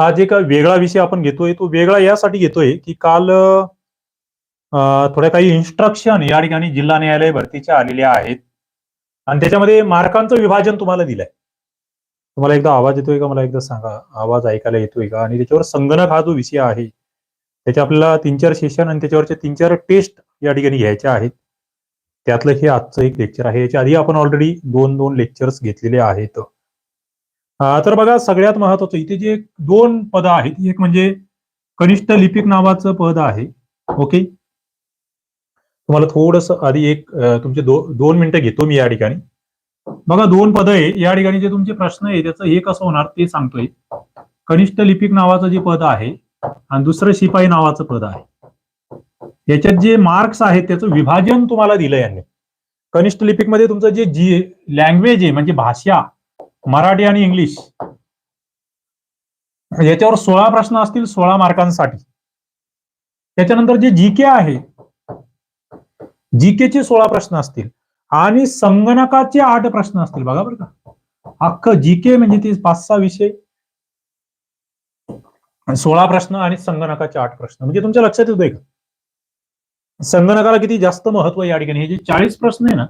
आज एक वेगळा विषय आपण घेतोय तो वेगळा यासाठी घेतोय की काल थोड्या काही इन्स्ट्रक्शन या ठिकाणी जिल्हा न्यायालय भरतीच्या आलेल्या आहेत. आणि त्याच्यामध्ये मार्कांचं विभाजन तुम्हाला दिलंय. तुम्हाला एकदा आवाज येतोय का? मला एकदा सांगा आवाज ऐकायला येतोय का? आणि त्याच्यावर संगणक हा जो विषय आहे त्याच्या आपल्याला तीन चार सेशन आणि त्याच्यावरचे तीन चार टेस्ट या ठिकाणी घ्यायच्या आहेत. त्यातलं हे आजचं एक लेक्चर आहे. याच्या आधी आपण ऑलरेडी दोन दोन लेक्चर्स घेतलेले आहेत. तर बघा सगळ्यात महत्वाचं इथे जे दोन पद आहेत एक म्हणजे कनिष्ठ लिपिक नावाचं पद आहे ओके? तुम्हाला थोडस आधी एक तुमचे दो, दोन मिनिटं घेतो मी या ठिकाणी. बघा दोन पद आहे या ठिकाणी जे तुमचे प्रश्न आहे त्याचं हे कसं होणार ते सांगतोय. कनिष्ठ लिपिक नावाचं जे पद आहे आणि दुसरं शिपाई नावाचं पद आहे. याच्यात जे मार्क्स आहेत त्याचं विभाजन तुम्हाला दिलं यांनी. कनिष्ठ लिपिकमध्ये तुमचं जे जी लँग्वेज आहे म्हणजे भाषा मराठी आणि इंग्लिश. याच्यावर सोळा प्रश्न असतील सोळा मार्कांसाठी. त्याच्यानंतर जे जी के आहे जीके चे सोळा प्रश्न असतील आणि संगणकाचे आठ प्रश्न असतील बघा बरं का. अख्खं जीके म्हणजे ते पाच सहा विषय. सोळा प्रश्न आणि संगणकाचे आठ प्रश्न. म्हणजे तुमच्या लक्षात येतोय का? संगणकाला किती जास्त महत्त्व आहे या ठिकाणी? हे जे चाळीस प्रश्न आहे ना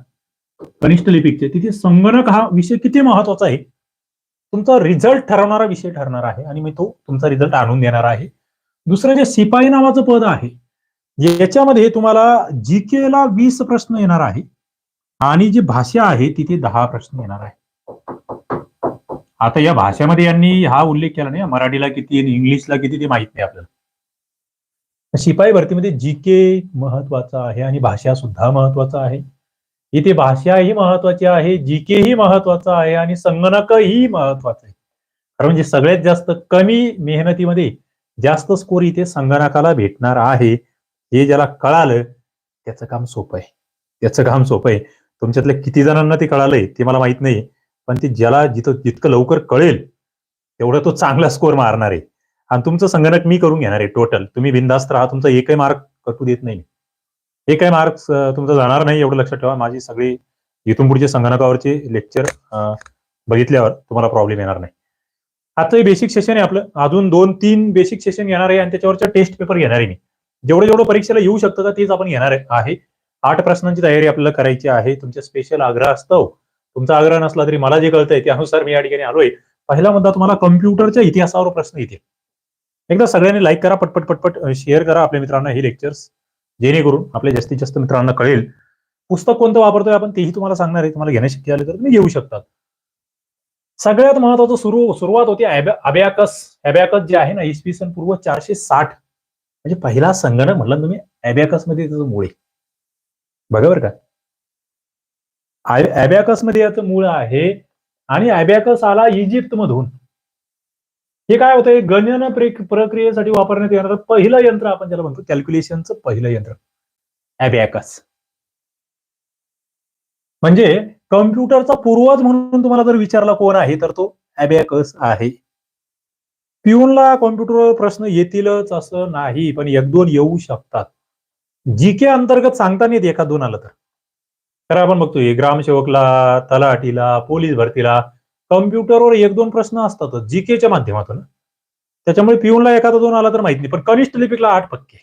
कनिष्ठ लिपिकचे. तिथे संगणक हा विषय किती महत्त्वाचा आहे? तुमचा रिझल्ट ठरवणारा विषय ठरणार आहे आणि मी तो तुमचा रिझल्ट आणून देणार आहे. दुसरं जे शिपाई नावाचं पद आहे याच्यामध्ये तुम्हाला जीके ला वीस प्रश्न येणार आहे आणि जी भाषा आहे तिथे दहा प्रश्न येणार आहे. आता या भाषेमध्ये यांनी हा उल्लेख केला नाही मराठीला किती आणि इंग्लिशला किती ते माहीत नाही आपल्याला. शिपाई भरतीमध्ये जीके महत्त्वाचा आहे आणि भाषा सुद्धा महत्त्वाचा आहे. इथे भाषा ही महत्वाची आहे जीके ही महत्त्वाचा आहे आणि संगणकही महत्वाचं आहे. कारण म्हणजे सगळ्यात जास्त कमी मेहनतीमध्ये जास्त स्कोर इथे संगणकाला भेटणार आहे. हे ज्याला कळालं त्याचं काम सोपं आहे. त्याचं काम सोपं आहे. तुमच्यातल्या किती जणांना ते कळालंय ते मला माहीत नाही. पण ते ज्याला जिथं जितकं लवकर कळेल तेवढं तो चांगला स्कोर मारणार आहे. आणि तुमचं संगणक मी करून घेणार आहे टोटल तुम्ही बिंदास्त राहा तुमचा एकही मार्क कटू देत नाही हे काय मार्क्स तुमचं जाणार नाही एवढं लक्षात ठेवा. माझी सगळी इथून पुढचे संगणकावरचे लेक्चर बघितल्यावर तुम्हाला प्रॉब्लेम येणार नाही. आजचं हे बेसिक सेशन आहे आपलं. अजून दोन तीन बेसिक सेशन येणार आहे आणि त्याच्यावरच्या टेस्ट पेपर घेणार आहे मी. जेवढं जेवढं परीक्षेला येऊ शकतं का तेच आपण घेणार आहे. आठ प्रश्नांची तयारी आपल्याला करायची आहे. तुमच्या स्पेशल आग्रह असतो. तुमचा आग्रह नसला तरी मला जे कळतंय त्यानुसार मी या ठिकाणी आलोय. पहिला मुद्दा तुम्हाला कम्प्युटरच्या इतिहासावर प्रश्न येतील. एकदा सगळ्यांनी लाईक करा पटपट पटपट शेअर करा आपल्या मित्रांना हे लेक्चर्स जेणेकरून आपल्या जास्तीत जास्त मित्रांना कळेल पुस्तक कोणतं वापरतोय आपण तेही तुम्हाला सांगणार आहे. तुम्हाला घेणे शक्य आले तर तुम्ही घेऊ शकतात. सगळ्यात महत्वाचं सुरू सुरुवात होती अबॅकस अबॅकस जे आहे ना इसवी सन पूर्व चारशे साठ. म्हणजे पहिला संगणक म्हटलं तुम्ही अबॅकसमध्ये त्याचं मूळ आहे. बघा बरं का. अबॅकसमध्ये याचं मूळ आहे आणि अबॅकस आला इजिप्त मधून हे काय होतंय? गणन प्रक्रियेसाठी वापरण्यात येणारं पहिलं यंत्र आपण ज्याला म्हणतो कॅल्क्युलेशनचं पहिलं यंत्र. अबॅकस म्हणजे कम्प्युटरचा पूर्वज म्हणून तुम्हाला जर विचारला कोण आहे तर तो अबॅकस आहे. पिऊनला कॉम्प्युटरवर प्रश्न येतीलच असं नाही पण एक दोन येऊ शकतात. जी के अंतर्गत सांगता नाही एका दोन आलं तर. तर आपण बघतोय ग्रामसेवकला तलाठीला पोलीस भरतीला कम्प्युटरवर एक दोन प्रश्न असतातच जीकेच्या माध्यमातून. त्याच्यामुळे पिऊनला एखादा दोन आला तर माहीत नाही पण कनिष्ठ लिपिकला आठ पक्के.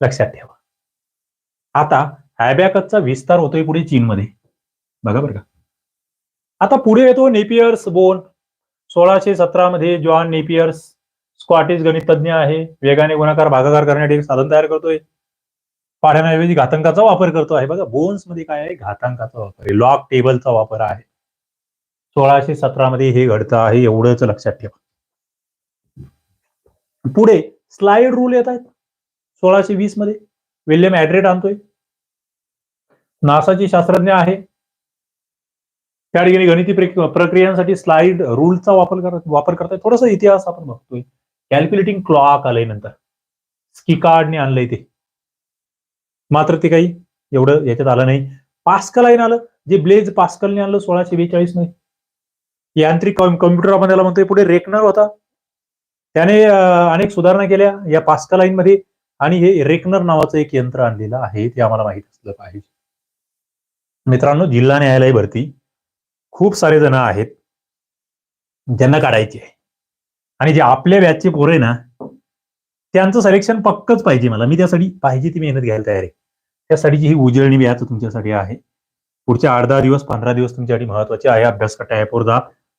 लक्षात ठेवा. आता हॅबॅकचा विस्तार होतोय पुढे चीनमध्ये. बघा बरं का. आता पुढे येतो नेपियर्स बोन. सोळाशे सतरा मध्ये जॉन नेपियर्स स्कॉटिश गणितज्ञ आहे वेगाने गुणाकार भागाकार करण्यासाठी एक साधन तयार करतोय. पाढ्यांऐवजी घातांकाचा वापर करतो आहे. बघा बोन्समध्ये काय आहे? घातांकाचा वापर आहे. लॉक टेबलचा वापर आहे. सोळाशे सतरा मध्ये हे घडतं आहे एवढंच लक्षात ठेवा. पुढे स्लाइड रूल येत आहेत. सोळाशे वीसमध्ये विल्यम ऍड्रेट आणतोय. नासाचे शास्त्रज्ञ आहे. त्या ठिकाणी गणिती प्रक्रियांसाठी स्लाइड रूलचा वापर करत वापर करताय थोडासा इतिहास आपण बघतोय. कॅल्क्युलेटिंग क्लॉक आलंय नंतर. स्किकार्डने आणलंय ते. मात्र ते काही एवढं याच्यात आलं नाही. पास्कलाईन आलं. जे ब्लेज पास्कलने आणलं सोळाशे बेचाळीसमध्ये यांत्रिक कॉम्प्युटर आपण त्याला म्हणतोय पुढे रेकनर होता. त्याने अनेक सुधारणा केल्या. या पास्कलाईन मध्ये आणि हे रेकनर नावाचं एक यंत्र आणलेलं आहे. ते आम्हाला माहीत असलं पाहिजे. मित्रांनो जिल्हा न्यायालय भरती खूप सारे जण आहेत. ज्यांना काढायची आहे. आणि जे आपल्या व्याजचे पोरे आहे ना त्यांचं सिलेक्शन पक्कच पाहिजे मला. मी त्यासाठी पाहिजे ती मेहनत घ्यायला तयार आहे. त्यासाठीची ही उजळणी व्याज तुमच्यासाठी आहे. पुढच्या आठ दहा दिवस पंधरा दिवस तुमच्यासाठी महत्त्वाचे आहे. अभ्यास कट्टा ॲपवर जा.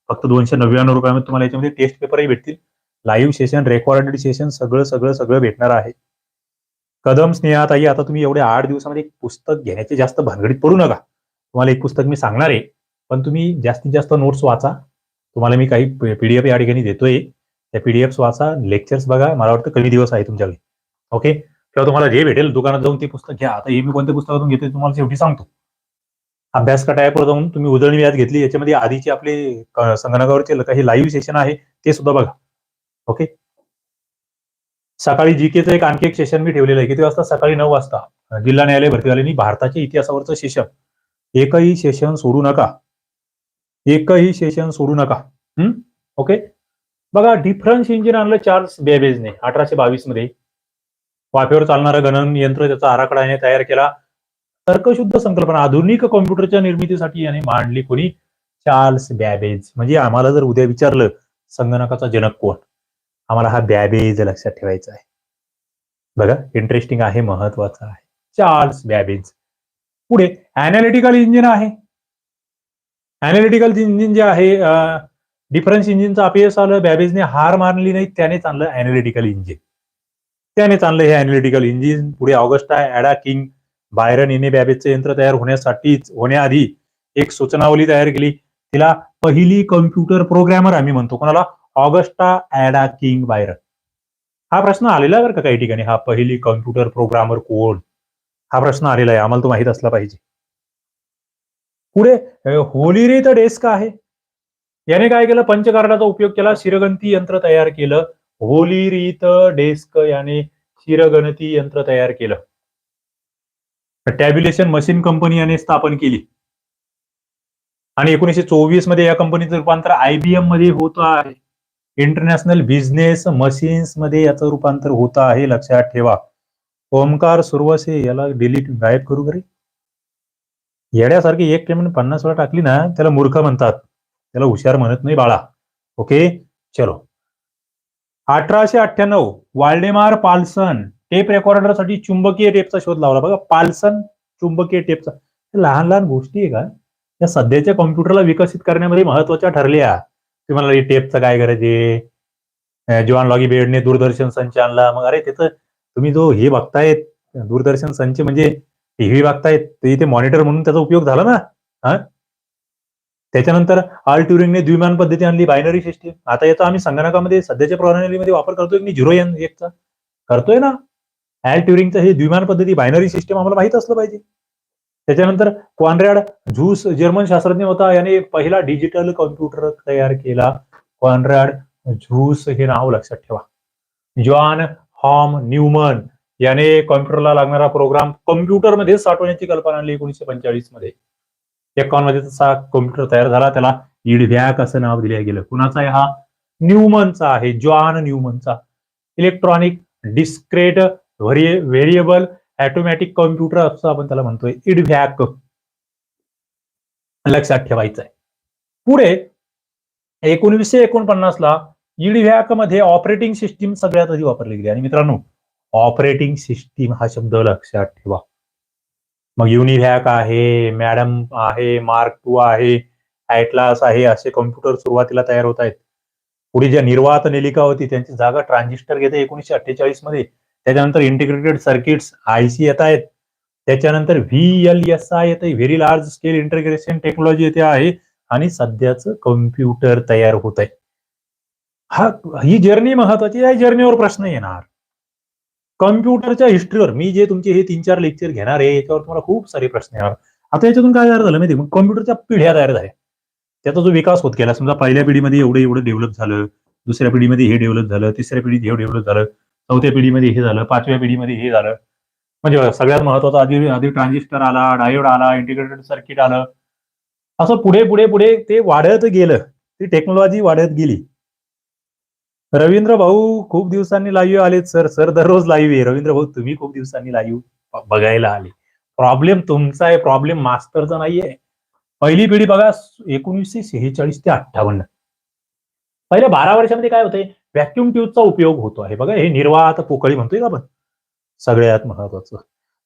फक्त दोनशे नव्याण्णव रुपयामध्ये तुम्हाला याच्यामध्ये टेस्ट पेपरही भेटतील. लाईव्ह सेशन रेकॉर्डेड सेशन सगळं सगळं सगळं भेटणार आहे. कदम स्नेहाताई आता तुम्ही एवढ्या आठ दिवसामध्ये एक पुस्तक घेण्याचे जास्त भानगडीत पडू नका. तुम्हाला एक पुस्तक मी सांगणार आहे. पण तुम्ही जास्तीत जास्त नोट्स वाचा. तुम्हाला मी काही पीडीएफ या ठिकाणी देतोय. त्या पीडीएफ वाचा. लेक्चर्स बघा. मला वाटतं कमी दिवस आहे तुमच्याकडे. ओके किंवा तुम्हाला जे भेटेल दुकानात जाऊन ते पुस्तक घ्या. आता हे मी कोणत्या पुस्तकातून घेतोय तुम्हाला शेवटी सांगतो. अभ्यास का जाऊन तुम्ही उजळणी व्याज घेतली याच्यामध्ये आधीचे आपले संगणकावरचे काही लाईव्ह सेशन आहे ते सुद्धा बघा. ओके सकाळी जीकेचं एक आणखी एक सेशन मी ठेवलेलं आहे किती वाजता? सकाळी नऊ वाजता. जिल्हा न्यायालय भरतीवाल्यांनी भारताच्या इतिहासावरचं सेशन एकही सेशन सोडू नका. एकही सेशन सोडू नका. हम्म ओके बघा डिफरन्स इंजिन आणलं चार्ल्स बेबेजने अठराशे बावीसमध्ये वाफेवर चालणारं गणन यंत्र त्याचा आराखडा याने तयार केला. तर्कशुद्ध संकल्पना आधुनिक कॉम्प्युटरच्या निर्मितीसाठी याने मांडली कोणी? Charles Babbage. म्हणजे आम्हाला जर उद्या विचारलं संगणकाचा जनक कोण? आम्हाला हा बॅबेज लक्षात ठेवायचा आहे. बघा इंटरेस्टिंग आहे महत्वाचं आहे. Charles Babbage. पुढे अनालिटिकल इंजिन आहे. अनालिटिकल इंजिन जे आहे डिफरन्स इंजिनचं अपयश आलं बॅबेजने हार मानली नाही त्यानेच आणलं अनालिटिकल इंजिन त्यानेच आणलं हे अनालिटिकल इंजिन पुढे ऑगस्टा ऍडा किंग बायरन याने बॅबेजचं यंत्र तयार होण्यासाठीच होण्याआधी एक सूचनावली तयार केली. तिला पहिली कम्प्युटर प्रोग्रॅमर आम्ही म्हणतो. कोणाला? Augusta Ada King Byron. हा प्रश्न आलेला बरं का काही ठिकाणी. हा पहिली कम्प्युटर प्रोग्रामर कोण? हा प्रश्न आलेला आहे. आम्हाला तो माहीत असला पाहिजे. पुढे होलीरे तर डेस्क आहे. याने काय केलं? पंचकार्डाचा उपयोग केला. शिरगंती यंत्र तयार केलं. होली रीत डेस्क याने शिरगणती यंत्र तयार केलं. टॅब्युलेशन मशीन कंपनी याने स्थापन केली. आणि एकोणीशे चोवीसमध्ये या कंपनीचं रूपांतर आयबीएममध्ये होत आहे. इंटरनॅशनल बिझनेस मशीन्समध्ये याचं रूपांतर होत आहे. लक्षात ठेवा. ओमकार सुरवसे याला डिलीट गायब करू करे येड्यासारखी एक पेमेंट पन्नास वेळा टाकली ना त्याला मूर्ख म्हणतात. त्याला हुशार म्हणत नाही बाळा. ओके चलो. अठराशे अठ्ठ्याण्णव वाल्डेमार पाल्सन टेप रेकॉर्डरसाठी चुंबकीय टेपचा शोध लावला. बघा पाल्सन चुंबकीय टेपचा लहान लहान गोष्टी आहे का? या सध्याच्या कॉम्प्युटरला विकसित करण्यामध्ये महत्त्वाच्या ठरल्या. तुम्हाला टेपचं काय करायचे जॉन लॉगी बेडने दूरदर्शन संच आणला. मग अरे त्याचं तुम्ही जो हे बघतायत दूरदर्शन संच म्हणजे टीव्ही बघतायत ते इथे मॉनिटर म्हणून त्याचा उपयोग झाला ना? हा? त्याच्यानंतर आल ट्युरिंगने द्विमान पद्धती आणली बायनरी सिस्टीम आता याचा आम्ही संगणकामध्ये सध्याच्या प्रणालीमध्ये वापर करतोय की झिरो एन एकचा करतोय ना? ऍल ट्युरिंगचं हे द्विमान पद्धती बायनरी सिस्टम आम्हाला माहीत असलं पाहिजे. त्याच्यानंतर क्वानरॅड झूस जर्मन शास्त्रज्ञ होता. याने पहिला डिजिटल कॉम्प्युटर तयार केला. क्वानरॅड झूस हे नाव लक्षात ठेवा. जॉन हॉम न्यूमन याने कॉम्प्युटरला लागणारा प्रोग्राम कॉम्प्युटरमध्ये साठवण्याची कल्पना आणली एकोणीशे पंचेचाळीसमध्ये एकावन्नमध्ये तसा कॉम्प्युटर तयार झाला. त्याला इडव्हॅक असं नाव दिलं गेलं. कुणाचा आहे हा? न्यूमनचा आहे. John न्यूमनचा. Electronic discrete variable automatic computer असं आपण त्याला म्हणतोय. इडव्हॅक. लक्षात ठेवायचं आहे पुढे एकोणीसशे एकोणपन्नास ला इडव्हॅकमध्ये ऑपरेटिंग सिस्टीम सगळ्यात आधी वापरली गेली. आणि मित्रांनो ऑपरेटिंग सिस्टीम हा शब्द लक्षात ठेवा. मग युनिव्हॅक आहे मॅडम आहे मार्क टू आहे ऍटलास आहे असे कॉम्प्युटर सुरुवातीला तयार होत आहेत. पुढे ज्या निर्वात नेलिका होती त्यांची जागा ट्रान्झिस्टर घेते एकोणीशे अठ्ठेचाळीसमध्ये त्याच्यानंतर इंटिग्रेटेड सर्किट्स आयसी येत आहेत. त्याच्यानंतर व्ही एल एस आय येते very large scale integration technology येते आहे. आणि सध्याचं कम्प्युटर तयार होत आहे. हा ही जर्नी महत्वाची या जर्नीवर प्रश्न येणार. कम्प्युटरच्या हिस्ट्रीवर मी जे तुमचे हे तीन चार लेक्चर घेणार आहे याच्यावर तुम्हाला खूप सारे प्रश्न येणार. आता याच्यातून काय तयार झालं माहिती मग कम्प्युटरच्या पिढ्या तयार झाल्या. त्याचा जो विकास होत गेला समजा पहिल्या पिढीमध्ये एवढं एवढं डेव्हलप झालं दुसऱ्या पिढीमध्ये हे डेव्हलप झालं तिसऱ्या पिढीत हे डेव्हलप झालं. चौथ्या पिढीमध्ये हे झालं पाचव्या पिढीमध्ये हे झालं. म्हणजे सगळ्यात महत्वाचं आधी आधी ट्रान्झिस्टर आला डायोड आला इंटिग्रेटेड सर्किट आलं. असं पुढे पुढे पुढे ते वाढत गेलं. ती टेक्नॉलॉजी वाढत गेली. रवींद्र भाऊ खूप दिवसांनी लाईव्ह आलेत सर सर दररोज लाईव्ह आहे. रवींद्र भाऊ तुम्ही खूप दिवसांनी लाईव्ह बघायला आले. प्रॉब्लेम तुमचा आहे. प्रॉब्लेम मास्टरचा नाहीये. पहिली पिढी बघा एकोणीसशे शेहेचाळीस ते अठ्ठावन्न. पहिल्या बारा वर्षामध्ये काय होतंय? व्हॅक्युम ट्यूबचा उपयोग होतो आहे. बघा हे निर्वात पोकळी म्हणतोय का आपण? सगळ्यात महत्वाचं.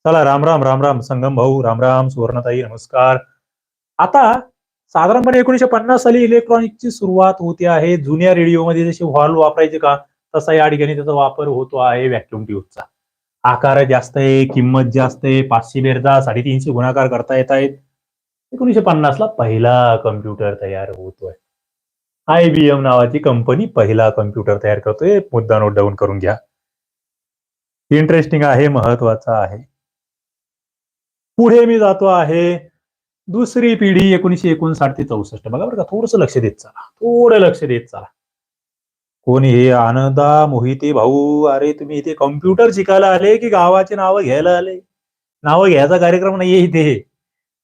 चला राम राम राम राम संगम भाऊ राम राम सुवर्णताई नमस्कार. आता साधारणपणे एकोणीशे पन्नास साली इलेक्ट्रॉनिकची सुरुवात होते आहे. जुन्या रेडिओमध्ये जसे व्हॉल्व वापरायचे का तसा या ठिकाणी त्याचा वापर होतो आहे व्हॅक्युम ट्यूबचा आकार जास्त आहे किंमत जास्त आहे पाचशे बेरदा साडेतीनशे गुणाकार करता येत आहेत. एकोणीशे पन्नासला पहिला कम्प्युटर तयार होतोय. आयबीएम नावाची कंपनी पहिला कम्प्युटर तयार करतोय. मुद्दा नोट डाऊन करून घ्या. इंटरेस्टिंग आहे महत्त्वाचा आहे. पुढे मी जातो आहे. दुसरी पिढी एकोणीशे एकोणसाठ ते चौसष्ट. बघा बरं का थोडस लक्ष देत चला. थोडं लक्ष देत चला. कोणी हे आनंदा मोहिते भाऊ अरे तुम्ही इथे कम्प्युटर शिकायला आले की गावाचे नावं घ्यायला आले? नावं घ्यायचा कार्यक्रम नाहीये इथे.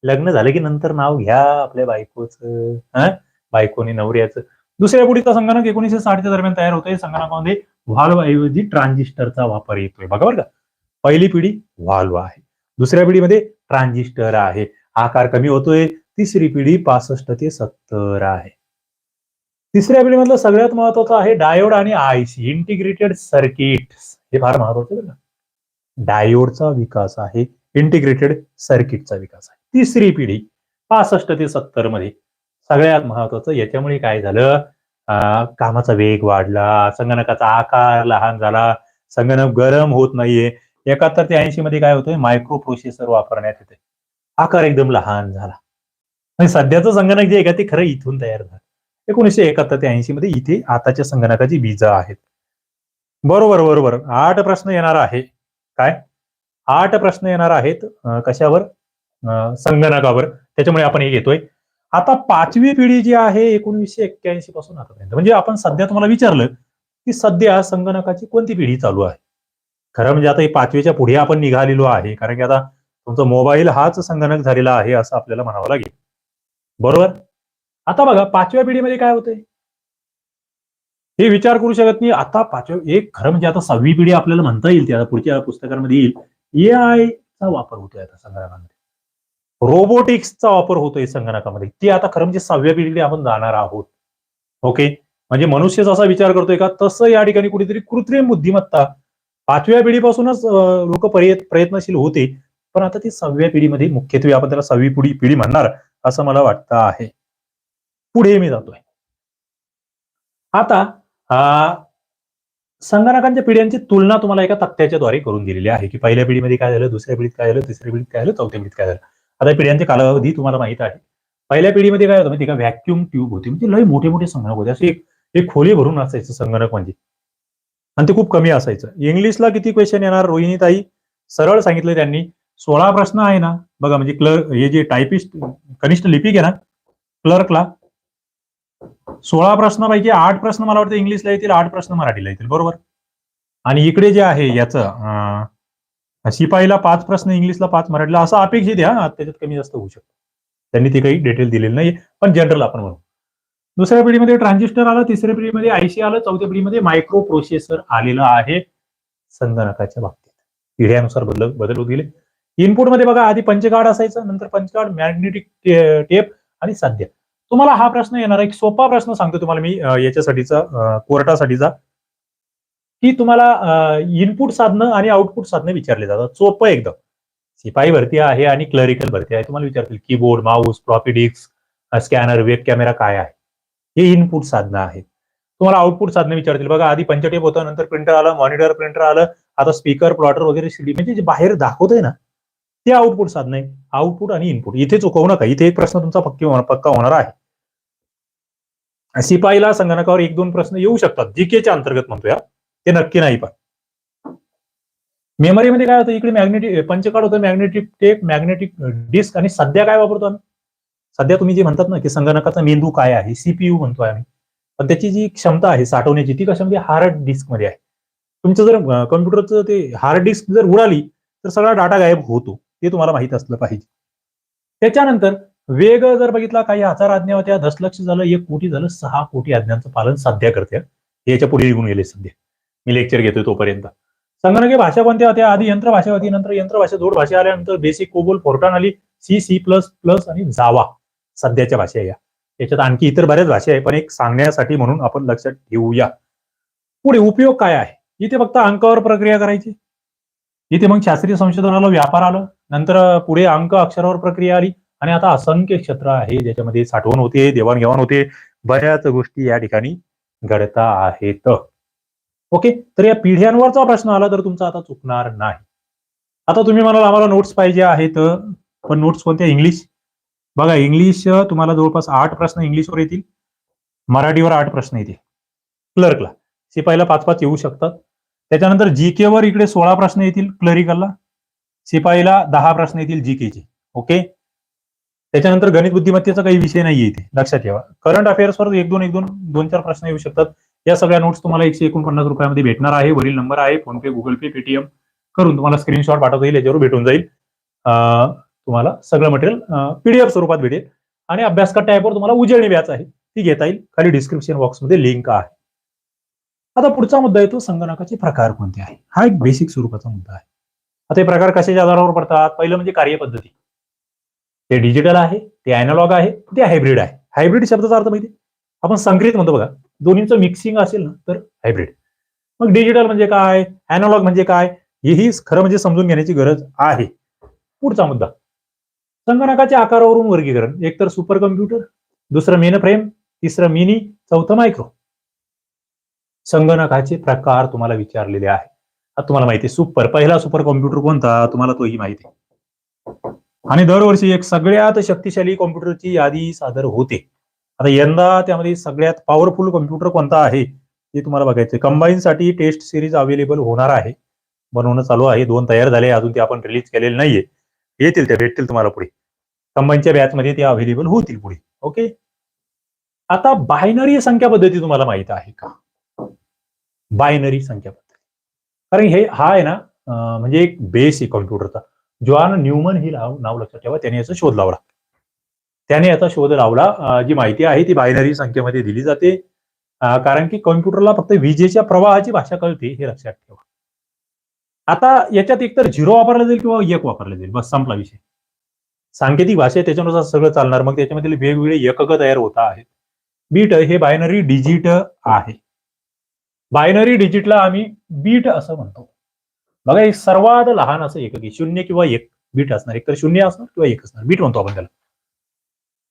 लग्न झालं की नंतर नाव घ्या आपल्या बायकोचं. हा? बायकोनी नवऱ्याचं. दुसऱ्या पुढीचा संगणक एकोणीशे साठच्या दरम्यान तयार होतोय. संगणकामध्ये व्हाल्व ऐवजी ट्रान्झिस्टरचा वापर येतोय. बघा बरं का. पहिली पिढी व्हाल्व आहे. दुसऱ्या पिढीमध्ये ट्रान्झिस्टर आहे. आकार कमी होतोय. तिसरी पिढी पासष्ट ते सत्तर आहे. तिसऱ्या पिढीमधलं सगळ्यात महत्वाचं आहे डायोड आणि आयसी इंटिग्रेटेड सर्किट हे फार महत्वाचं बघा डायोडचा विकास आहे. इंटिग्रेटेड सर्किटचा विकास आहे. तिसरी पिढी पासष्ट ते सत्तरमध्ये सगळ्यात महत्वाचं याच्यामुळे काय झालं? कामाचा वेग वाढला संगणकाचा आकार लहान झाला संगणक गरम होत नाहीये. एकाहत्तर ते ऐंशी मध्ये काय होतंय? मायक्रो प्रोसेसर वापरण्यात येते आकार एकदम लहान झाला. आणि सध्याचं संगणक जे आहे का ते खरं इथून तयार झालं. एकोणीसशे एकाहत्तर ते ऐंशी मध्ये इथे आताच्या संगणकाची बीज आहेत. बरोबर बरोबर. आठ प्रश्न येणार आहे. काय? आठ प्रश्न येणार आहेत कशावर? संगणकावर. त्याच्यामुळे आपण हे घेतोय. आता पाचवी पिढी जी आहे एकोणीसशे एक्क्याऐंशी पासून आतापर्यंत. म्हणजे आपण सध्या तुम्हाला विचारलं की सध्या संगणकाची कोणती पिढी चालू आहे? खरं म्हणजे आता ही पाचवीच्या पुढे आपण निघालेलो आहे कारण की आता तुमचा मोबाईल हाच संगणक झालेला आहे असं आपल्याला म्हणावं लागेल. बरोबर? आता बघा पाचव्या पिढीमध्ये काय होतंय? हे विचार करू शकत नाही. आता पाचव्या एक खरं म्हणजे आता सहावी पिढी आपल्याला म्हणता येईल ती आता पुढच्या पुस्तकांमध्ये येईल. ए आयचा वापर होतोय आता संगणकांना रोबोटिक्सचा वापर होतोय संगणकामध्ये. ती आता खरं म्हणजे सहाव्या पिढीकडे आपण जाणार आहोत. ओके? म्हणजे मनुष्य जसा विचार करतोय का तसं या ठिकाणी कुठेतरी कृत्रिम बुद्धिमत्ता पाचव्या पिढीपासूनच लोक प्रयत्नशील होते. पण आता ती सहाव्या पिढीमध्ये मुख्यत्वे आपण त्याला सहावी पिढी पिढी म्हणणार असं मला वाटतं आहे. पुढे मी जातोय. आता आ, संगणकांच्या पिढ्यांची तुलना तुम्हाला एका तक्त्याच्या द्वारे करून दिलेली आहे की पहिल्या पिढीमध्ये काय झालं दुसऱ्या पिढीत काय झालं तिसऱ्या पिढीत काय झालं चौथ्या पिढीत काय झालं. आता पिढ्यांचे कालावधी तुम्हाला माहीत आहे. पहिल्या पिढीमध्ये काय होतं माहिती का? व्हॅक्युम ट्यूब होती. म्हणजे लय मोठे मोठे संगणक होते. असे एक एक खोली भरून असायचं संगणक म्हणजे. आणि ते खूप कमी असायचं. इंग्लिशला किती क्वेश्चन येणार? रोहिणी ताई सरळ सांगितलं त्यांनी. सोळा प्रश्न आहे ना? बघा म्हणजे क्लर्क हे जे टायपिस्ट कनिष्ठ लिपिक आहे ना? क्लर्कला सोळा प्रश्नापैकी आठ प्रश्न मला वाटतं इंग्लिशला येतील आठ प्रश्न मराठीला येतील. बरोबर? आणि इकडे जे आहे याचं शिपाईला पाच प्रश्न इंग्लिशला पाच मराठीला असं अपेक्षित आहे हा. त्याच्यात कमी जास्त होऊ शकतो. त्यांनी ते काही डिटेल दिलेली नाही पण जनरल आपण म्हणू. दुसऱ्या पिढीमध्ये ट्रान्झिस्टर आलं तिसऱ्या पिढीमध्ये आयसी आलं चौथ्या पिढीमध्ये मायक्रो प्रोसेसर आलेलं आहे संगणकाच्या बाबतीत. पिढ्यानुसार बदल बदल होत गेले. इनपुटमध्ये बघा आधी पंचकार्ड असायचं नंतर पंचकार्ड मॅग्नेटिक टेप आणि सध्या. तुम्हाला हा प्रश्न येणार एक सोपा प्रश्न सांगतो तुम्हाला मी याच्यासाठीचा कोर्टासाठीचा. की तुम्हाला इनपुट साधनं आणि आउटपुट साधनं विचारले जातात. सोपं एकदम. शिपाई भरती आहे आणि क्लरिकल भरती आहे. तुम्हाला विचारतील keyboard mouse floppy scanner web camera काय आहे? हे इनपुट साधनं आहेत. तुम्हाला आउटपुट साधनं विचारतील. बघा आधी पंचटेप होतं नंतर प्रिंटर आलं मॉनिटर प्रिंटर आलं. आता स्पीकर प्लॉटर वगैरे सीडी म्हणजे जे बाहेर दाखवतंय ना ते आउटपुट साधनं आहे. आउटपुट आणि इनपुट इथे चुकवू नका. इथे एक प्रश्न तुमचा पक्की पक्का होणार आहे. शिपाईला संगणकावर एक दोन प्रश्न येऊ शकतात. जीकेच्या अंतर्गत म्हणतोया हे ते नक्की नाही पण मेमरीमध्ये काय होतं? इकडे मॅग्नेटिक पंचकार्ड होतं मॅग्नेटिक टेप मॅग्नेटिक डिस्क आणि सध्या काय वापरतो आम्ही? सध्या तुम्ही जे म्हणतात ना की संगणकाचा मेंदू काय आहे? सीपीयू म्हणतोय आम्ही. पण त्याची जी क्षमता आहे साठवण्याची ती कशामध्ये? हार्ड डिस्कमध्ये आहे. तुमचं जर कम्प्युटरचं ते हार्ड डिस्क जर उडाली तर सगळा डाटा गायब होतो. ते तुम्हाला माहीत असलं पाहिजे. त्याच्यानंतर वेग जर बघितला काही हजार आज्ञा होत्या दशलक्ष झालं एक कोटी झालं सहा कोटी आज्ञांचं पालन सध्या करते. याच्यापुढे निघून गेले सध्या. मी लेक्चर घेतोय तोपर्यंत. संगणकीय भाषा कोणत्या होत्या? आधी यंत्र भाषा होती नंतर यंत्र भाषा जोड भाषा आल्यानंतर बेसिक कोबोल फोर्टान आली. सी सी प्लस प्लस आणि जावा सध्याच्या भाषा या. याच्यात आणखी इतर बऱ्याच भाषा आहे पण एक सांगण्यासाठी म्हणून आपण लक्षात ठेवूया. पुढे उपयोग काय आहे? इथे फक्त अंकावर प्रक्रिया करायची. इथे मग शास्त्रीय संशोधन आलं व्यापार आलं. नंतर पुढे अंक अक्षरावर प्रक्रिया आली. आणि आता असंख्य क्षेत्र आहे ज्याच्यामध्ये साठवण होते देवाणघेवाण होते. बऱ्याच गोष्टी या ठिकाणी घडता आहेत. ओके तर या पिढ्यांवरचा प्रश्न आला तर तुमचा आता चुकणार नाही. आता तुम्ही म्हणाल आम्हाला नोट्स पाहिजे आहेत पण नोट्स कोणत्या इंग्लिश बघा इंग्लिश तुम्हाला जवळपास आठ प्रश्न इंग्लिशवर येतील. मराठीवर आठ प्रश्न येतील. क्लर्कला शिपाईला पाच पाच येऊ शकतात. त्याच्यानंतर जी के वर इकडे सोळा प्रश्न येतील क्लरिकलला शिपाईला दहा प्रश्न येतील जी चे. ओके त्याच्यानंतर गणित बुद्धिमत्तेचा काही विषय नाही येते लक्षात ठेवा. करंट अफेअर्सवर एक दोन एक दोन दोन चार प्रश्न येऊ शकतात. या सगळ्या नोट्स तुम्हाला एकशे एकोणपन्नास रुपयामध्ये भेटणार आहे. वरील नंबर आहे फोनपे गुगल पे पेटीएम करून तुम्हाला स्क्रीनशॉट पाठवता येईल याच्यावर भेटून जाईल. तुम्हाला सगळं मटेरियल पीडीएफ स्वरूपात भेटेल. आणि अभ्यासकर टाईपवर तुम्हाला उजळणी व्याज आहे ती घेता येईल. खाली डिस्क्रिप्शन बॉक्समध्ये लिंक आहे. आता पुढचा मुद्दा येतो संगणकाचे प्रकार कोणते आहे? हा एक बेसिक स्वरूपाचा मुद्दा आहे. आता हे प्रकार कशाच्या आधारावर पडतात? पहिलं म्हणजे कार्यपद्धती. ते डिजिटल आहे ते अॅनालॉग आहे ते हायब्रिड आहे. हायब्रिड शब्दाचा अर्थ माहिती आहे? आपण संक्रित म्हणतो बघा. दोन्हीचं मिक्सिंग असेल ना तर हायब्रिड मग डिजिटल म्हणजे काय? अॅनालॉग म्हणजे काय? हेही खरं म्हणजे समजून घेण्याची गरज आहे. पुढचा मुद्दा. संगणकाच्या आकारावरून वर्गीकरण. एक तर सुपर कम्प्युटर दुसरं मेन फ्रेम तिसरं मिनी चौथं मायक्रो संगणकाचे प्रकार तुम्हाला विचारलेले आहे. आता तुम्हाला माहिती आहे सुपर पहिला सुपर कॉम्प्युटर कोणता? तुम्हाला तोही माहिती आहे. आणि दरवर्षी एक सगळ्यात शक्तिशाली कॉम्प्युटरची यादी सादर होते. आता यंदा त्यामध्ये सगळ्यात पॉवरफुल कम्प्युटर कोणता आहे ते तुम्हाला बघायचं कंबाईन साठी टेस्ट सिरीज अवेलेबल होणार आहे. बनवणं चालू आहे. दोन तयार झाले अजून ते आपण रिलीज केलेले नाहीये. येतील त्या भेटतील तुम्हाला पुढे. कंबाईनच्या बॅच मध्ये ते अवेलेबल होतील पुढे. ओके आता बायनरी संख्या पद्धती तुम्हाला माहीत आहे का? बायनरी संख्या पद्धती. कारण हे हा आहे ना म्हणजे एक बेस आहे कॉम्प्युटरचा जॉन न्यूमन ही नाव नाव लक्षात ठेवा. त्याने याचा शोध लावला. त्याने याचा शोध लावला. जी माहिती आहे ती बायनरी संख्येमध्ये दिली जाते. कारण की कॉम्प्युटरला फक्त विजेच्या प्रवाहाची भाषा कळते हे लक्षात ठेवा. आता याच्यात एकतर झिरो वापरला जाईल किंवा एक वापरला जाईल. बस संपला विषय. सांकेतिक भाषा आहे, त्याच्यानुसार सगळं चालणार. मग त्याच्यामधील वेगवेगळे एकक तयार होत आहेत. बीट हे बायनरी डिजिट आहे. बायनरी डिजिटला आम्ही बीट असं म्हणतो. बघा एक सर्वात लहान असं एकक आहे. शून्य किंवा एक बीट असणार. एक तर शून्य असणार किंवा एक असणार. बीट म्हणतो आपण त्याला.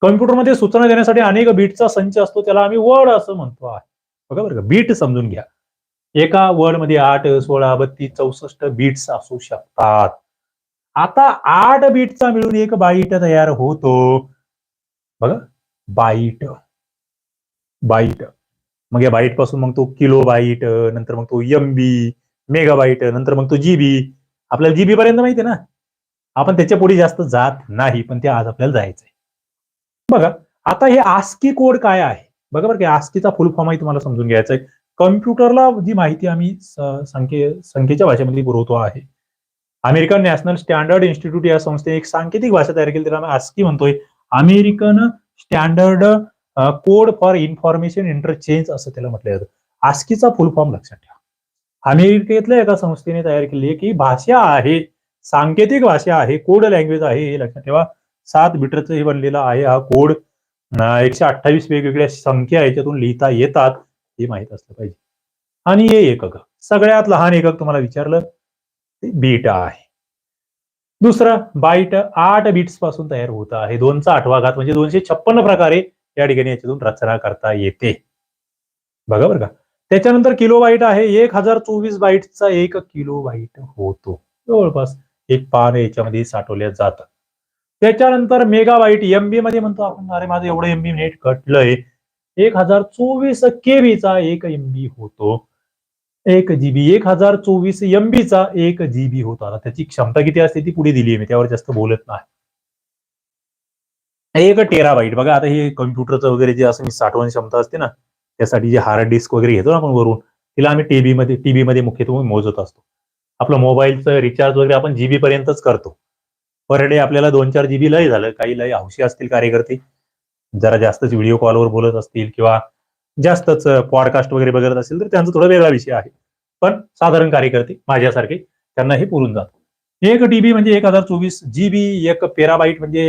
कम्प्युटरमध्ये सूचना देण्यासाठी अनेक बीटचा संच असतो त्याला आम्ही वर्ड असं म्हणतो आहे. बघा बरं का बीट समजून घ्या. एका वर्डमध्ये आठ सोळा बत्तीस चौसष्ट बीट्स असू शकतात. आता आठ बीटचा मिळून एक बाईट तयार होतो. बघा बाईट. बाईट. मग या बाईटपासून मग तो किलो बाईट नंतर मग तो एम बी मेगा बाईट नंतर मग तो जीबी आपल्याला जीबी पर्यंत माहिती ना? आपण त्याच्या पुढे जास्त जात नाही पण ते आज आपल्याला जायचंय. बघा आता हे आस्की कोड काय आहे? बघा बरं की आस्कीचा फुल फॉर्म आहे तुम्हाला समजून घ्यायचा आहे. कम्प्युटरला जी माहिती आम्ही संख्ये संख्येच्या भाषेमध्ये पुरवतो आहे. अमेरिकन नॅशनल स्टँडर्ड इन्स्टिट्यूट या संस्थेने एक सांकेतिक भाषा तयार केली त्याला आम्ही आस्की म्हणतोय. American standard code for information interchange असं त्याला म्हटलं जातं. आस्कीचा फुल फॉर्म लक्षात ठेवा. अमेरिकेतल्या एका संस्थेने तयार केली की भाषा आहे सांकेतिक भाषा आहे कोड लँग्वेज आहे हे लक्षात ठेवा. सात बिटरचं हे बनलेला आहे हा कोड. एकशे अठ्ठावीस वेगवेगळ्या संख्या याच्यातून लिहिता येतात हे माहीत असलं पाहिजे. आणि हे एकक. सगळ्यात लहान एकक तुम्हाला विचारलं ते बीट आहे. दुसरं बाईट आठ बीट्सपासून तयार होत आहे. दोनचा आठवा घात म्हणजे दोनशे छप्पन्न प्रकारे या ठिकाणी याच्यातून रचना करता येते. बघा बरं का. त्याच्यानंतर किलो बाईट आहे. एक हजार चोवीस बाईटचा एक किलो बाईट होतो. जवळपास एक पान याच्यामध्ये साठवल्या जातं. त्याच्यानंतर मेगाबाईट एमबी मध्ये म्हणतो आपण अरे माझं एवढं एमबी नेट घटलंय एक हजार चोवीस केबीचा एक एमबी होतो. एक जीबी एक हजार चोवीस एमबीचा एक जीबी होतो. आता त्याची क्षमता किती असते ती पुढे दिली आहे मी त्यावर जास्त बोलत नाही. एक टेराबाईट बघा आता हे कम्प्युटरचं वगैरे जे असं मी साठवण क्षमता असते ना त्यासाठी जे हार्ड डिस्क वगैरे घेतो ना आपण वरून तिला आम्ही टीबी मध्ये टीबी मध्ये मुख्यत्वे मोजत असतो. आपलं मोबाईलचं रिचार्ज वगैरे आपण जीबी पर्यंतच करतो. पर डे आपल्याला दोन चार जीबी लय झालं. काही लय हौशी असतील कार्यकर्ते. जरा जास्तच व्हिडिओ कॉलवर बोलत असतील किंवा जास्तच पॉडकास्ट वगैरे बघत असेल तर त्यांचा थोडा वेगळा विषय आहे. पण साधारण कार्यकर्ते माझ्यासारखे त्यांना हे पुरून जातं. एक टीबी म्हणजे एक हजार चोवीस जीबी एक पेराबाईट म्हणजे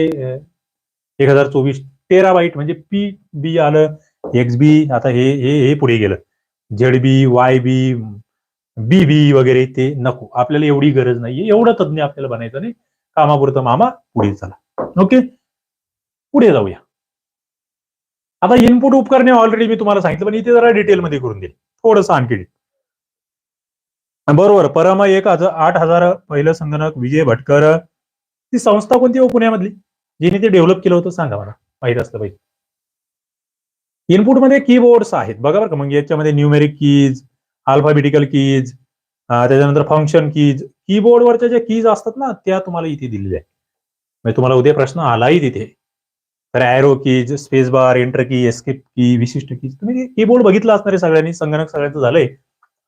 एक हजार चोवीस टेराबाईट म्हणजे पी बी आलं एक्स बी आता हे हे हे पुढे गेलं. झेड बी वाय बी बी बी वगैरे ते नको. आपल्याला एवढी गरज नाहीये. एवढं तज्ज्ञ आपल्याला बनायचं नाही. कामापुरतं मामा पुढे चला. ओके पुढे जाऊया. आता इनपुट उपकरणे ऑलरेडी मी तुम्हाला सांगितलं पण इथे जरा डिटेलमध्ये करून देईल. थोडंसं आणखी बरोबर परम एक हजार आठ हजार पहिलं संगणक विजय भटकर. ती संस्था कोणती हो पुण्यामधली? जिने ते डेव्हलप केलं होतं सांगा मला. माहीत असलं पाहिजे. इनपुटमध्ये कीबोर्ड्स आहेत. बघा बरं का मग याच्यामध्ये न्यूमेरिक कीज अल्फाबेटिकल कीज त्याच्यानंतर फंक्शन कीज कीबोर्डवरच्या ज्या कीज असतात ना त्या तुम्हाला इथे दिलेल्या आहेत. म्हणजे तुम्हाला उद्या प्रश्न आलाही तिथे. तर arrow keys space bar enter key escape key विशिष्ट कीज तुम्ही कीबोर्ड बघितला असणार आहे सगळ्यांनी संगणक सगळ्यांचं झालंय.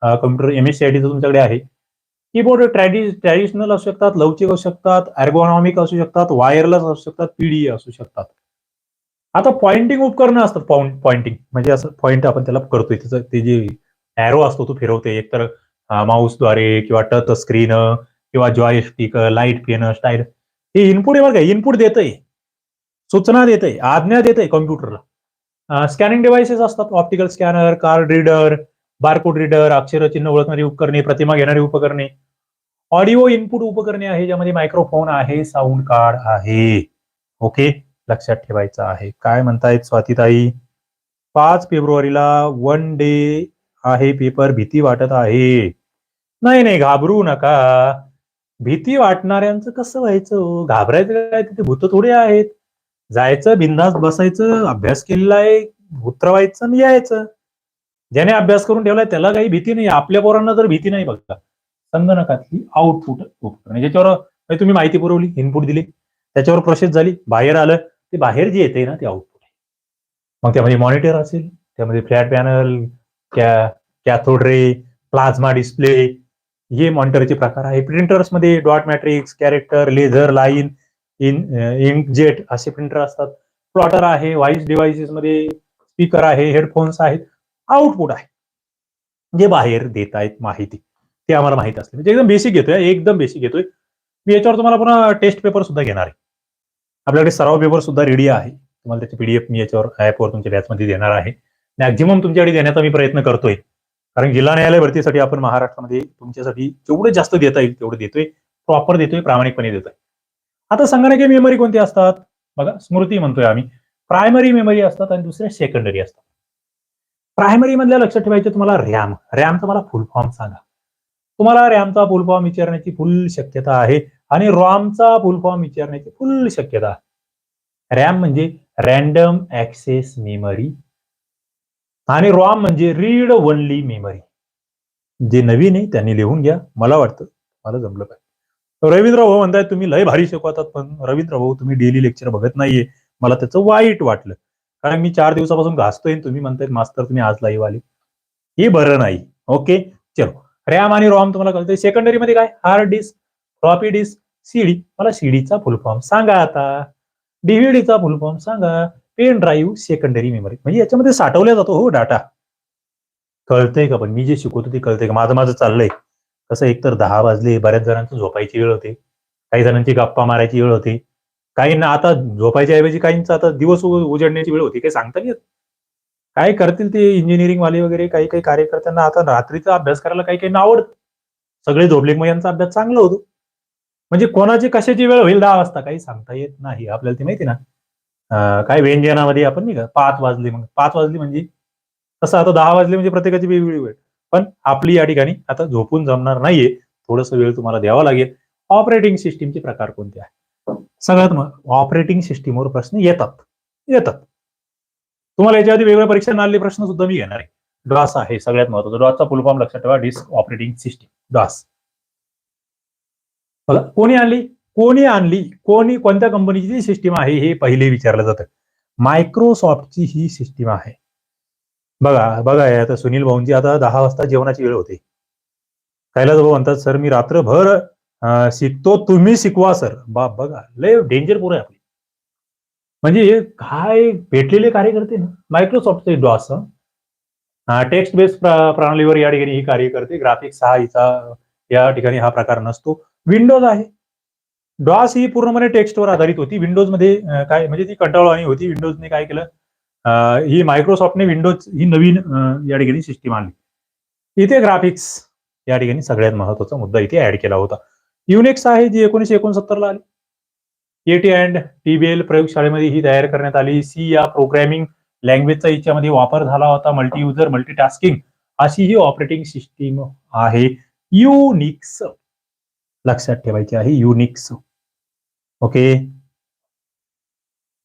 Computer M S C I टीचं तुमच्याकडे आहे. कीबोर्ड ट्रॅडि ट्रॅडिशनल असू शकतात लवचिक असू शकतात अर्गोनॉमिक असू शकतात वायरलेस असू शकतात पीडीए असू शकतात. आता पॉइंटिंग उपकरणं असतात पॉइंटिंग म्हणजे असं पॉइंट आपण त्याला करतोय. त्याचं ते जे ॲरो असतो तो फिरवते एकतर माऊसद्वारे किंवा टच स्क्रीन किंवा जॉयस्टिक लाइट पेन स्टाईल हे इनपुट आहे बरं इनपुट देतंय. सूचना देतय आज्ञा देतंय कॉम्प्युटरला स्कॅनिंग डिव्हायसेस असतात optical scanner card reader barcode reader अक्षर चिन्ह ओळखणारी उपकरणे प्रतिमा घेणारी उपकरणे. ऑडिओ इनपुट उपकरणे आहे ज्यामध्ये मायक्रोफोन आहे साऊंड कार्ड आहे. ओके लक्षात ठेवायचं आहे. काय म्हणतायत स्वातीताई? पाच फेब्रुवारीला वन डे आहे पेपर भीती वाटत आहे. नाही नाही घाबरू नका. भीती वाटणाऱ्यांचं कसं व्हायचं हो? घाबरायचं काय? तिथे भूत थोडे आहेत. जायचं बिंदास बसायचं अभ्यास केलेला आहे उतरवायचं आणि यायचं. ज्याने अभ्यास करून ठेवलाय त्याला काही भीती नाही. आपल्या पोरांना तर भीती नाही बघता संगणकातली आउटपुट उपकरणे ज्याच्यावर म्हणजे तुम्ही माहिती पुरवली इनपुट दिली त्याच्यावर प्रोसेस झाली बाहेर आलं ते बाहेर जे येते ना ते आउटपुट आहे. मग त्यामध्ये मॉनिटर असेल त्यामध्ये फ्लॅट पॅनल कॅ कॅथोड रे प्लाझ्मा डिस्प्ले हे मॉनिटरचे प्रकार आहे प्रिंटर्समध्ये dot matrix character laser line in inkjet असे प्रिंटर असतात. प्लॉटर आहे व्हॉइस डिव्हाइसेस मध्ये स्पीकर आहे हेडफोन्स आहेत. आउटपुट आहे. जे बाहेर देत आहेत माहिती. ते आम्हाला माहीत असते. म्हणजे एकदम बेसिक घेतोय. एकदम बेसिक घेतोय. मी याच्यावर तुम्हाला पुन्हा टेस्ट पेपर सुद्धा घेणार आहे. आपल्याकडे सराव पेपर सुद्धा रेडी आहे. तुम्हाला त्याची पीडीएफ मी याच्यावर ऍपवर तुमच्या बॅचमध्ये देणार आहे. मॅक्झिमम तुमच्याकडे देण्याचा मी प्रयत्न करतोय. कारण जिल्हा न्यायालय भरतीसाठी आपण महाराष्ट्रामध्ये तुमच्यासाठी जेवढं जास्त देता येईल तेवढं देतोय. प्रॉपर देतोय प्रामाणिकपणे देतोय. आता संगणकीय मेमरी कोणती असतात? बघा स्मृती म्हणतोय आम्ही. प्रायमरी मेमरी असतात आणि दुसऱ्या सेकंडरी असतात. प्रायमरी मधल्या लक्षात ठेवायचे तुम्हाला रॅम रॅमचा मला फुल फॉर्म सांगा. तुम्हाला रॅमचा फुल फॉर्म विचारण्याची फुल शक्यता आहे आणि रॉमचा फुल फॉर्म विचारण्याची फुल शक्यता आहे. रॅम म्हणजे रॅन्डम ऍक्सेस मेमरी आणि रॉम म्हणजे रीड ओनली मेमरी जे नवीन आहे त्यांनी लिहून घ्या. मला वाटतं मला जमलं पाहिजे. रवींद्र भाऊ म्हणताय तुम्ही लय भारी शिकवतात पण रवींद्र भाऊ तुम्ही डेली लेक्चर बघत नाहीये. मला त्याचं वाईट वाटलं. कारण मी चार दिवसापासून घासतोय तुम्ही म्हणताय मास्तर तुम्ही आज लाईव्ह आले. हे बरं नाही. ओके? चलो. रॅम आणि रॉम तुम्हाला कळतंय. सेकंडरी मध्ये काय? Hard disk floppy disk CD मला सीडीचा फुल फॉर्म सांगा आता. डीव्हीडीचा फुल फॉर्म सांगा. पेन ड्राईव्ह सेकंडरी मेमरी म्हणजे याच्यामध्ये साठवला जातो हो डाटा कळतंय का पण? मी जे शिकवतो ते कळतंय का? माझं माझं चाललंय. कसं एकतर दहा वाजले बऱ्याच जणांचं झोपायची वेळ होते. काही जणांची गप्पा मारायची वेळ होती. काहींना आता झोपायच्या ऐवजी काहींचा आता दिवस उजडण्याची वेळ होती. काही सांगता येत. काय करतील ते इंजिनिअरिंग वाले वगैरे? काही काही कार्यकर्त्यांना आता रात्रीचा अभ्यास करायला काही काही आवडत. सगळे झोपले मग यांचा अभ्यास चांगला होतो. म्हणजे कोणाची कशाची वेळ होईल? दहा वाजता? काही सांगता येत नाही. आपल्याला ते माहिती ना. काय व्यंजनामध्ये आपण नाही का पाच वाजले मग पाच वाजली म्हणजे तसं आता दहा वाजले म्हणजे प्रत्येकाची वेगवेगळी वेळ. पण आपली या ठिकाणी आता झोपून जमणार नाहीये थोडस वेळ तुम्हाला द्यावा लागेल. ऑपरेटिंग सिस्टीमचे प्रकार कोणते आहे सगळ्यात मग ऑपरेटिंग सिस्टीमवर प्रश्न येतात. येतात. तुम्हाला याच्या आधी वेगळ्या परीक्षा आलेले प्रश्न सुद्धा मी घेणार आहे. डॉस आहे सगळ्यात महत्त्वाचा. डॉसचा फुल फॉर्म लक्षात ठेवा डिस्क ऑपरेटिंग सिस्टीम. डॉस. बोला कोणी आणली? कोणी आणली कोणी कोणत्या कंपनीची जी सिस्टीम आहे हे पहिले विचारलं जातं. मायक्रोसॉफ्टची ही सिस्टीम आहे. बघा बघा आता सुनील भाऊंची आता दहा वाजता जेवणाची वेळ होते. कैलास भाऊ म्हणतात सर मी रात्रभर शिकतो तुम्ही शिकवा सर. बाप बघा लय डेंजर पूर आहे आपली. म्हणजे काय भेटलेले कार्यकर्ते ना. मायक्रोसॉफ्टचे डॉस. टेक्स्ट बेस्ड प्रणालीवर या ठिकाणी ही कार्य करते. ग्राफिक्स हा हिचा या ठिकाणी हा प्रकार नसतो. विंडोज आहे. डॉस ही पूर्णपणे टेक्स्टवर आधारित होती. विंडोजमध्ये काय म्हणजे ती कंटाळवाणी होती. विंडोजने काय केलं ही मायक्रोसॉफ्टने विंडोज ही नवीन या ठिकाणी सिस्टीम आणली. इथे ग्राफिक्स या ठिकाणी सगळ्यात महत्त्वाचा मुद्दा इथे ऍड केला होता. युनिक्स आहे जी एकोणीशे एकोणसत्तरला आली. एटी अँड टीबीएल प्रयोगशाळेमध्ये ही तयार करण्यात आली. सी या प्रोग्रॅमिंग लँग्वेजचा याच्यामध्ये वापर झाला होता. मल्टी युजर मल्टीटास्किंग अशी ही ऑपरेटिंग सिस्टीम आहे. युनिक्स लक्षात ठेवायची आहे. युनिक्स ओके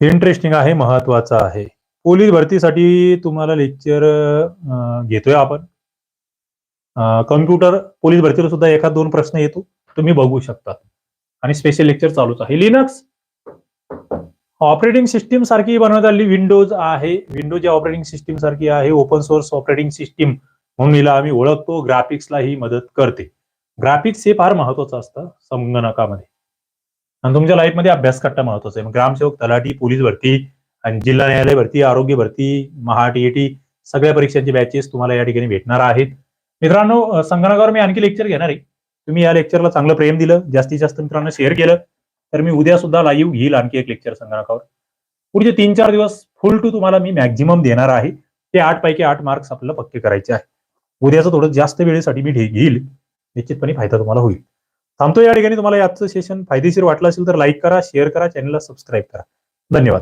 इंटरेस्टिंग आहे महत्वाचं आहे. पोलीस भरतीसाठी तुम्हाला लेक्चर घेतोय आपण. कम्प्युटर पोलीस भरतीला सुद्धा एखाद दोन प्रश्न येतो. तुम्ही बघू शकता. आणि स्पेशल लेक्चर चालूच आहे. लिनक्स ऑपरेटिंग सिस्टीम सारखी बनवण्यात आली. विंडोज आहे. विंडोज या ऑपरेटिंग सिस्टीम सारखी आहे. ओपन सोर्स ऑपरेटिंग सिस्टीम म्हणून हिला आम्ही ओळखतो. ग्राफिक्सला ही मदत करते. ग्राफिक्स हे फार महत्वाचं असतं संगणकामध्ये. आणि तुमच्या लाईफमध्ये अभ्यास कट्टा महत्त्वाचा आहे. मग ग्रामसेवक तलाठी पोलीस भरती आणि जिल्हा न्यायालय भरती आरोग्य भरती महाटीईटी सगळ्या परीक्षांचे बॅचेस तुम्हाला या ठिकाणी भेटणार आहेत. मित्रांनो संगणकावर मी आणखी लेक्चर घेणार आहे. तुम्ही या लेक्चरला चांगलं प्रेम दिलं जास्तीत जास्त मित्रांनो शेअर केलं तर मी उद्या सुद्धा लाईव्ह घेईल आणखी एक लेक्चर संगणकावर. पुढचे तीन चार दिवस फुल टू तुम्हाला मी मॅक्झिमम देणार आहे. ते आठ पैकी आठ मार्क्स आपल्याला पक्के करायचे आहे. उद्याचं थोडं जास्त वेळेसाठी मी घेईल. निश्चितपणे फायदा तुम्हाला होईल. थांबतो या ठिकाणी. तुम्हाला याचं सेशन फायदेशीर वाटलं असेल तर लाईक करा शेअर करा चॅनलला सबस्क्राईब करा. धन्यवाद.